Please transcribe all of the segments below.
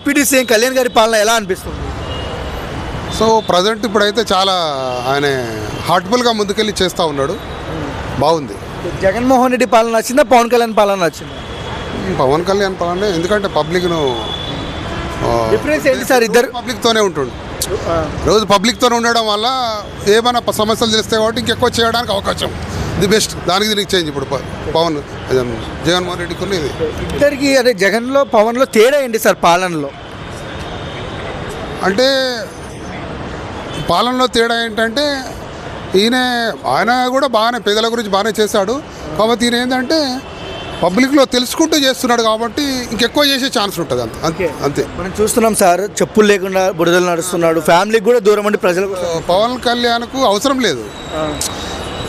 Deputy CM Kalyan గారి పాలన ఎలా అనిపిస్తుంది? సో ప్రజెంట్ ఇప్పుడైతే చాలా ఆయన హార్ట్ఫుల్గా ముందుకెళ్ళి చేస్తూ ఉన్నాడు. బాగుంది. జగన్మోహన్ రెడ్డి పాలన నచ్చిందా? పవన్ కళ్యాణ్ పాలన నచ్చిందా? పవన్ కళ్యాణ్ పాలన ఎందుకంటే పబ్లిక్ను డిఫరెన్స్ ఏంటి సార్ ఇద్దరు? పబ్లిక్తోనే ఉంటుండు. రోజు పబ్లిక్తోనే ఉండడం వల్ల ఏమైనా సమస్యలు తెలిస్తే కాబట్టి ఇంకెక్కువ చేయడానికి అవకాశం. The best. దానికి దీనికి చేంజ్ ఇప్పుడు పవన్ జగన్మోహన్ రెడ్డికి ఉన్నది ఇద్దరికి అదే జగన్లో పవన్లో తేడా ఏంటి సార్ పాలనలో? అంటే పాలనలో తేడా ఏంటంటే ఈయన ఆయన కూడా బాగానే పేదల గురించి బాగానే చేశాడు. కాబట్టి ఈయన ఏంటంటే పబ్లిక్లో తెలుసుకుంటూ చేస్తున్నాడు కాబట్టి ఇంకెక్కువ చేసే ఛాన్స్ ఉంటుంది అంతే అంతే అంతే. మనం చూస్తున్నాం సార్ చెప్పులు లేకుండా బురదలు నడుస్తున్నాడు ఫ్యామిలీకి కూడా దూరం ఉండి ప్రజలకు పవన్ కళ్యాణ్కు అవసరం లేదు.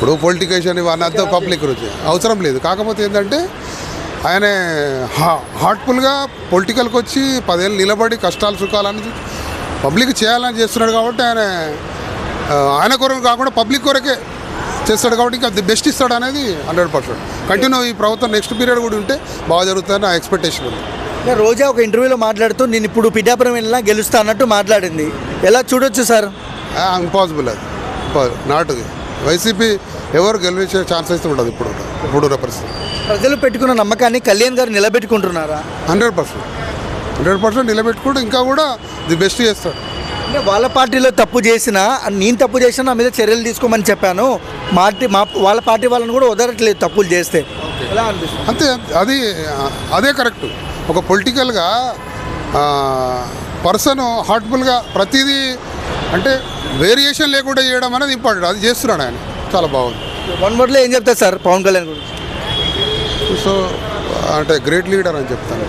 ఇప్పుడు పొలిటికేషన్ ఇవన్నీ అంతా పబ్లిక్ గురించి అవసరం లేదు. కాకపోతే ఏంటంటే ఆయన హా- హార్ట్ఫుల్గా పొలిటికల్కి వచ్చి పదేళ్ళు నిలబడి కష్టాలు సుఖాలని పబ్లిక్ చేయాలని చేస్తున్నాడు కాబట్టి ఆయన ఆయన కొరకు కాకుండా పబ్లిక్ కొరకే చేస్తాడు కాబట్టి ఇంకా ది బెస్ట్ ఇస్తాడు అనేది హండ్రెడ్ పర్సెంట్ కంటిన్యూ ఈ ప్రభుత్వం నెక్స్ట్ పీరియడ్ కూడా ఉంటే బాగా జరుగుతుందని నా ఎక్స్పెక్టేషన్ ఉంది. రోజా ఒక ఇంటర్వ్యూలో మాట్లాడుతూ నేను ఇప్పుడు పిఠాపురం వెళ్ళినా గెలుస్తా అన్నట్టు మాట్లాడింది. ఎలా చూడొచ్చు సార్? ఇంపాసిబుల్ అది. నాట్ వైసీపీ ఎవరు గెలిచే ఛాన్స్ అయితే ఉండదు ఇప్పుడు. ఇప్పుడు పరిస్థితి. ప్రజలు పెట్టుకున్న నమ్మకాన్ని Kalyan garu నిలబెట్టుకుంటున్నారా? Hundred percent. Hundred percent నిలబెట్టుకుంటే ఇంకా కూడా ది బెస్ట్ చేస్తాడు అంటే వాళ్ళ పార్టీలో తప్పు చేసినా నేను తప్పు చేసినా నా మీద చర్యలు తీసుకోమని చెప్పాను. పార్టీ మా వాళ్ళ పార్టీ వాళ్ళని కూడా వదలట్లేదు తప్పులు చేస్తే. ఎలా అనిపిస్తుంది? అంతే అది అదే కరెక్ట్. ఒక పొలిటికల్గా పర్సన్ హార్ట్ఫుల్గా ప్రతిదీ అంటే వేరియేషన్ లేకుండా చేయడం అనేది ఇంపార్టెంట్. అది చేస్తున్నాడు ఆయన. చాలా బాగుంది. వన్ వర్డ్లో ఏం చెప్తారు సార్ పవన్ కళ్యాణ్ గురించి? సో అంటే గ్రేట్ లీడర్ అని చెప్తాను.